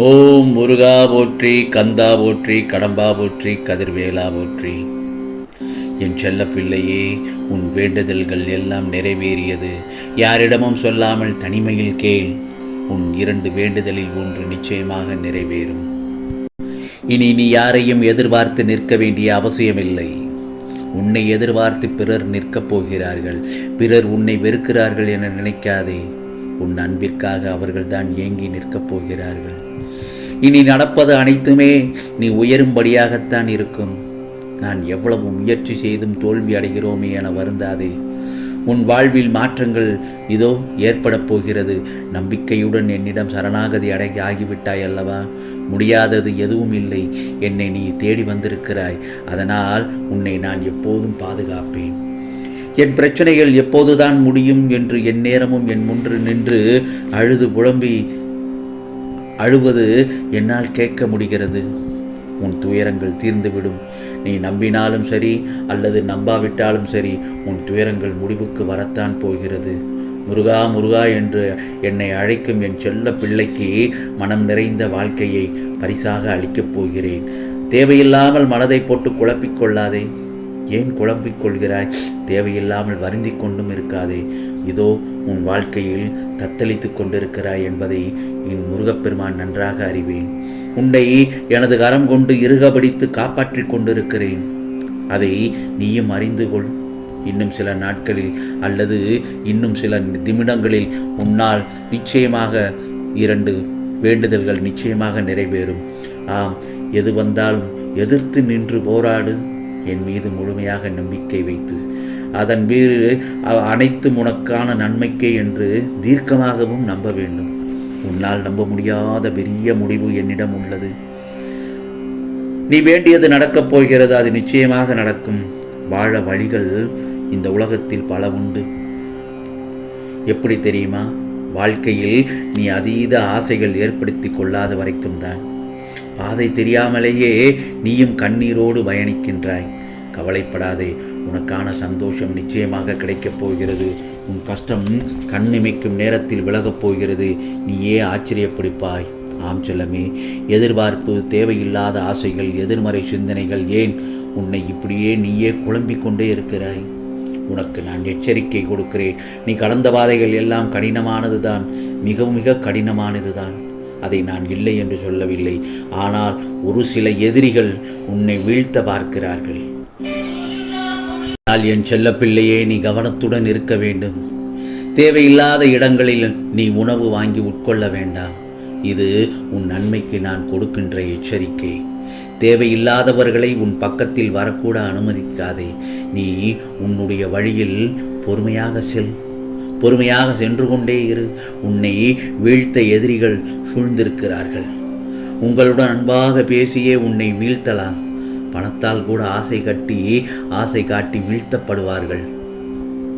ஓம் முருகா போற்றி கந்தா போற்றி கடம்பா போற்றி கதிர்வேலா போற்றி. என் செல்ல பிள்ளையே உன் வேண்டுதல்கள் எல்லாம் நிறைவேறியது. யாரிடமும் சொல்லாமல் தனிமையில் கேள். உன் இரண்டு வேண்டுதலில் ஒன்று நிச்சயமாக நிறைவேறும். இனி நீ யாரையும் எதிர்பார்த்து நிற்க வேண்டிய அவசியமில்லை. உன்னை எதிர்பார்த்து பிறர் நிற்கப் போகிறார்கள். பிறர் உன்னை வெறுக்கிறார்கள் என நினைக்காதே. உன் அன்பிற்காக அவர்கள்தான் ஏங்கி நிற்கப் போகிறார்கள். இனி நடப்பது அனைத்துமே நீ உயரும்படியாகத்தான் இருக்கும். நான் எவ்வளவு முயற்சி செய்தும் தோல்வி அடைகிறோமே என வருந்தாதே. உன் வாழ்வில் மாற்றங்கள் இதோ ஏற்படப் போகிறது. நம்பிக்கையுடன் என்னிடம் சரணாகதி அடை ஆகிவிட்டாய் அல்லவா? முடியாதது எதுவும் இல்லை. என்னை நீ தேடி வந்திருக்கிறாய். அதனால் உன்னை நான் எப்போதும் பாதுகாப்பேன். என் பிரச்சனைகள் எப்போதுதான் முடியும் என்று என் நேரமும் என் முன்று நின்று அழுது புலம்பி அழுவது என்னால் கேட்க முடிகிறது. உன் துயரங்கள் தீர்ந்துவிடும். நீ நம்பினாலும் சரி அல்லது நம்பாவிட்டாலும் சரி உன் துயரங்கள் முடிவுக்கு வரத்தான் போகிறது. முருகா முருகா என்று என்னை அழைக்கும் என் செல்ல பிள்ளைக்கு மனம் நிறைந்த வாழ்க்கையை பரிசாக அளிக்கப் போகிறேன். தேவையில்லாமல் மனதை போட்டு குழப்பிக் கொள்ளாதே. ஏன் குழம்பிக் கொள்கிறாய்? தேவையில்லாமல் வருந்தி கொண்டும் இருக்காதே. இதோ உன் வாழ்க்கையில் தத்தளித்து கொண்டிருக்கிறாய் என்பதை என் முருகப்பெருமான் நன்றாக அறிவேன். உன்னை எனது கரம் கொண்டு இறுகபடித்து காப்பாற்றிக் கொண்டிருக்கிறேன். அதை நீயும் அறிந்து கொள். இன்னும் சில நாட்களில் அல்லது இன்னும் சில நிமிடங்களில் உன்னால் நிச்சயமாக இரண்டு வேண்டுதல்கள் நிச்சயமாக நிறைவேறும். ஆம் எது வந்தாலும் எதிர்த்து நின்று போராடு. என் மீது முழுமையாக நம்பிக்கை வைத்து அதன் வேறு அனைத்து உனக்கான நன்மைக்கே என்று தீர்க்கமாகவும் நம்ப வேண்டும். உன்னால் நம்ப முடியாத பெரிய முடிவு என்னிடம் உள்ளது. நீ வேண்டியது நடக்கப் போகிறது அது நிச்சயமாக நடக்கும். வாழ வழிகள் இந்த உலகத்தில் பல உண்டு. எப்படி தெரியுமா? வாழ்க்கையில் நீ அதீத ஆசைகள் ஏற்படுத்தி கொள்ளாத வரைக்கும் தான். பாதை தெரியாமலேயே நீயும் கண்ணீரோடு பயணிக்கின்றாய். கவலைப்படாதே. உனக்கான சந்தோஷம் நிச்சயமாக கிடைக்கப் போகிறது. உன் கஷ்டம் கண்ணிமைக்கும் நேரத்தில் விலகப் போகிறது. நீயே ஆச்சரியப்படுப்பாய். ஆம் செல்லமே எதிர்பார்ப்பு தேவையில்லாத ஆசைகள் எதிர்மறை சிந்தனைகள் ஏன் உன்னை இப்படியே நீயே குழம்பிக் கொண்டே இருக்கிறாய்? உனக்கு நான் எச்சரிக்கை கொடுக்கிறேன். நீ கடந்த பாதைகள் எல்லாம் கடினமானதுதான். மிக மிக கடினமானதுதான். அதை நான் இல்லை என்று சொல்லவில்லை. ஆனால் ஒரு சில எதிரிகள் உன்னை வீழ்த்த பார்க்கிறார்கள். ஆனால் என் செல்லப்பிள்ளையே நீ கவனத்துடன் இருக்க வேண்டும். தேவையில்லாத இடங்களில் நீ உணவு வாங்கி உட்கொள்ள வேண்டாம். இது உன் நன்மைக்கு நான் கொடுக்கின்ற எச்சரிக்கை. தேவையில்லாதவர்களை உன் பக்கத்தில் வரக்கூட அனுமதிக்காதே. நீ உன்னுடைய வழியில் பொறுமையாக செல். பொறுமையாக சென்று கொண்டே இரு. உன்னை வீழ்த்த எதிரிகள் சூழ்ந்திருக்கிறார்கள். உங்களுடன் அன்பாக பேசியே உன்னை வீழ்த்தலாம். பணத்தால் கூட ஆசை கட்டி ஆசை காட்டி வீழ்த்தப்படுவார்கள்.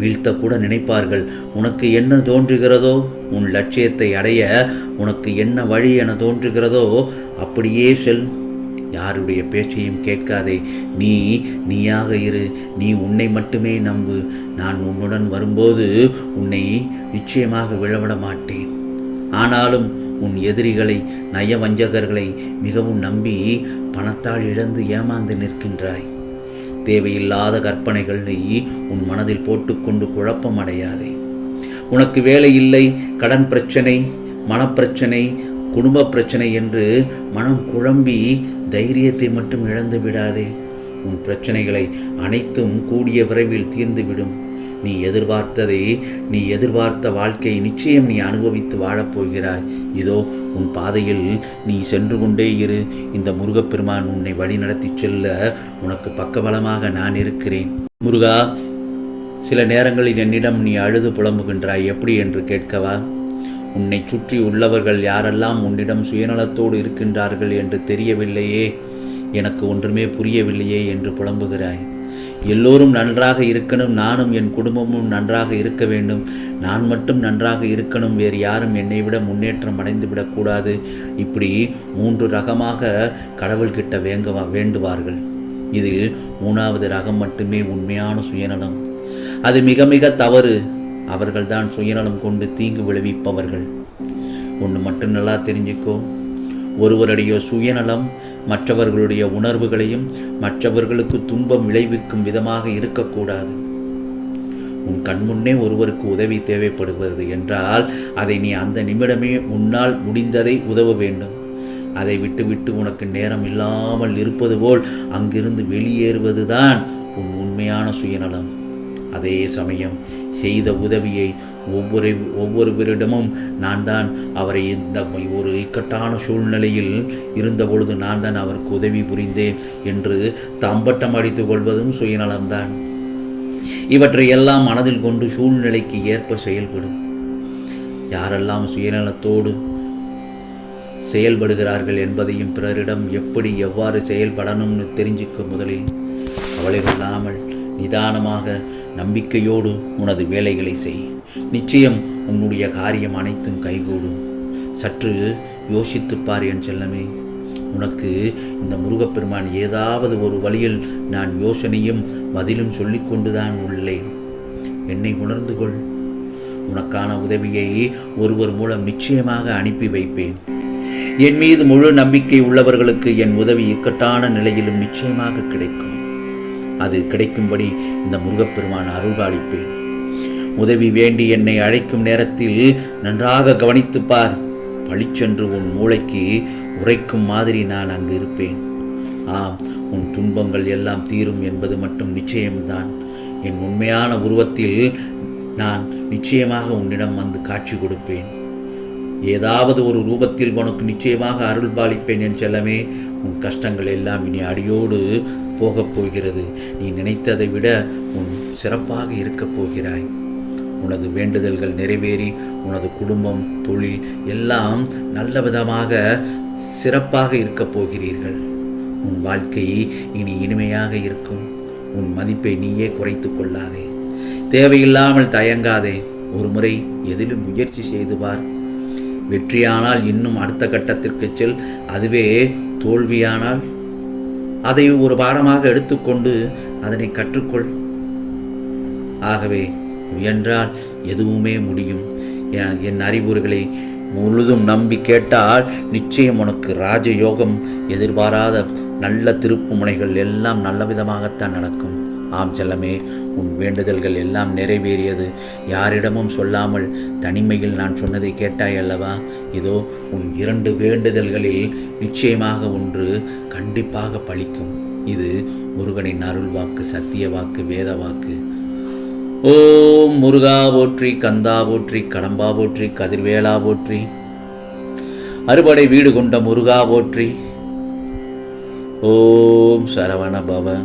வீழ்த்தக்கூட நினைப்பார்கள் உனக்கு என்ன தோன்றுகிறதோ? உன் லட்சியத்தை அடைய உனக்கு என்ன வழி என தோன்றுகிறதோ? அப்படியே செல். யாருடைய பேச்சையும் கேட்காதே. நீ நீயாக இரு. நீ உன்னை மட்டுமே நம்பு. நான் உன்னுடன் வரும்போது உன்னை நிச்சயமாக விழவிட மாட்டேன் ஆனாலும் உன் எதிரிகளை நயவஞ்சகர்களை மிகவும் நம்பி பணத்தால் இழந்து ஏமாந்து நிற்கின்றாய். தேவையில்லாத கற்பனைகளை உன் மனதில் போட்டுக்கொண்டு குழப்பம் அடையாதே உனக்கு வேலை இல்லை கடன் பிரச்சனை மனப்பிரச்சனை குடும்ப பிரச்சனை என்று மனம் குழம்பி தைரியத்தை மட்டும் இழந்து விடாதே. உன் பிரச்சனைகளை அனைத்தும் கூடிய விரைவில் தீர்ந்துவிடும் நீ எதிர்பார்த்ததை நீ எதிர்பார்த்த வாழ்க்கை நிச்சயம் நீ அனுபவித்து வாழப்போகிறாய். இதோ உன் பாதையில் நீ சென்று கொண்டே இரு. இந்த முருகப்பெருமான் உன்னை வழி நடத்தி செல்ல உனக்கு பக்கபலமாக நான் இருக்கிறேன். முருகா சில நேரங்களில் என்னிடம் நீ அழுது புலம்புகின்றாய். எப்படி என்று கேட்கவா? உன்னை சுற்றி உள்ளவர்கள் யாரெல்லாம் உன்னிடம் சுயநலத்தோடு இருக்கின்றார்கள் என்று தெரியவில்லையே. எனக்கு ஒன்றுமே புரியவில்லையே என்று புலம்புகிறாய். எல்லோரும் நன்றாக இருக்கணும் நானும் என் குடும்பமும் நன்றாக இருக்க வேண்டும். நான் மட்டும் நன்றாக இருக்கணும் வேறு யாரும் என்னை விட முன்னேற்றம் அடைந்து விடக்கூடாது. இப்படி மூன்று ரகமாக கடவுள்கிட்ட வேங்க வேண்டுவார்கள். இதில் மூணாவது ரகம் மட்டுமே உண்மையான சுயநலம். அது மிக மிக தவறு. அவர்கள்தான் சுயநலம் கொண்டு தீங்கு விளைவிப்பவர்கள். ஒன்று மட்டும் நல்லா தெரிஞ்சுக்கோ. ஒருவருடைய சுயநலம் மற்றவர்களுடைய உணர்வுகளையும் மற்றவர்களுக்கு துன்பம் விளைவிக்கும் விதமாக இருக்கக்கூடாது. உன் கண்முன்னே ஒருவருக்கு உதவி தேவைப்படுகிறது என்றால் அதை நீ அந்த நிமிடமே உன்னால் முடிந்ததை உதவ வேண்டும். அதை விட்டுவிட்டு உனக்கு நேரம் இல்லாமல் இருப்பது போல் அங்கிருந்து வெளியேறுவதுதான் உன் உண்மையான சுயநலம். அதே சமயம் செய்த உதவியை ஒவ்வொரு ஒவ்வொருவரிடமும் நான் தான் அவரை இந்த ஒரு இக்கட்டான சூழ்நிலையில் இருந்தபொழுது நான் தான் அவருக்கு உதவி புரிந்தேன் என்று தம்பட்டம் அடித்துக் கொள்வதும் சுயநலம்தான். இவற்றை எல்லாம் மனதில் கொண்டு சூழ்நிலைக்கு ஏற்ப செயல்படும் யாரெல்லாம் சுயநலத்தோடு செயல்படுகிறார்கள் என்பதையும் பிறரிடம் எப்படி எவ்வாறு செயல்படணும்னு தெரிஞ்சுக்க முதலில் கவலைகொள்ளாமல் நிதானமாக நம்பிக்கையோடு உனது வேலைகளை செய். நிச்சயம் உன்னுடைய காரியம் அனைத்தும் கைகூடும். சற்று யோசித்துப் பார் என் செல்லமே. உனக்கு இந்த முருகப்பெருமான் ஏதாவது ஒரு வழியில் நான் யோசனையும் பதிலும் சொல்லிக்கொண்டுதான் உள்ளேன். என்னை உணர்ந்து கொள். உனக்கான உதவியை ஒருவர் மூலம் நிச்சயமாக அனுப்பி வைப்பேன். என் மீது முழு நம்பிக்கை உள்ளவர்களுக்கு என் உதவி இக்கட்டான நிலையிலும் நிச்சயமாக கிடைக்கும். அது கிடைக்கும்படி இந்த முருகப்பெருமான் அருள்பாலிப்பேன் உதவி வேண்டி என்னை அழைக்கும் நேரத்தில் நன்றாக கவனித்துப் பார். பளிச்சென்று உன் மூளைக்கு உரைக்கும் மாதிரி நான் அங்கு இருப்பேன். ஆம் உன் துன்பங்கள் எல்லாம் தீரும் என்பது மட்டும் நிச்சயம்தான். என் உண்மையான உருவத்தில் நான் நிச்சயமாக உன்னிடம் வந்து காட்சி கொடுப்பேன். ஏதாவது ஒரு ரூபத்தில் உனக்கு நிச்சயமாக அருள் பாலிப்பேன் என் செல்லமே. உன் கஷ்டங்கள் எல்லாம் இனி அடியோடு போகப் போகிறது. நீ நினைத்ததை விட உன் சிறப்பாக இருக்கப் போகிறாய். உனது வேண்டுதல்கள் நிறைவேறி உனது குடும்பம் தொழில் எல்லாம் நல்ல விதமாக சிறப்பாக இருக்கப் போகிறீர்கள். உன் வாழ்க்கை இனி இனிமையாக இருக்கும். உன் மதிப்பை நீயே குறைத்து கொள்ளாதே. தேவையில்லாமல் தயங்காதே. ஒரு முறை எதிலும் முயற்சி செய்து பார். வெற்றியானால் இன்னும் அடுத்த கட்டத்திற்கு செல். அதுவே தோல்வியானால் அதை ஒரு பாடமாக எடுத்துக்கொண்டு அதனை கற்றுக்கொள். ஆகவே முயன்றால் எதுவுமே முடியும். என் என் அறிவுரைகளை முழுதும் நம்பி கேட்டால் நிச்சயம் உனக்கு ராஜயோகம் எதிர்பாராத நல்ல திருப்பு முனைகள் எல்லாம் நல்ல விதமாகத்தான் நடக்கும். ஆம் செல்லமே உன் வேண்டுதல்கள் எல்லாம் நிறைவேறியது. யாரிடமும் சொல்லாமல் தனிமையில் நான் சொன்னதை கேட்டாய் அல்லவா? இதோ உன் இரண்டு வேண்டுதல்களில் நிச்சயமாக ஒன்று கண்டிப்பாக பலிக்கும் இது முருகனின் அருள் வாக்கு சத்திய வாக்கு வேத வாக்கு ஓம் முருகா போற்றி கந்தா போற்றி கடம்பா போற்றி கதிர்வேலா போற்றி. அறுபடை வீடு கொண்ட முருகா போற்றி. ஓம் சரவண பவன்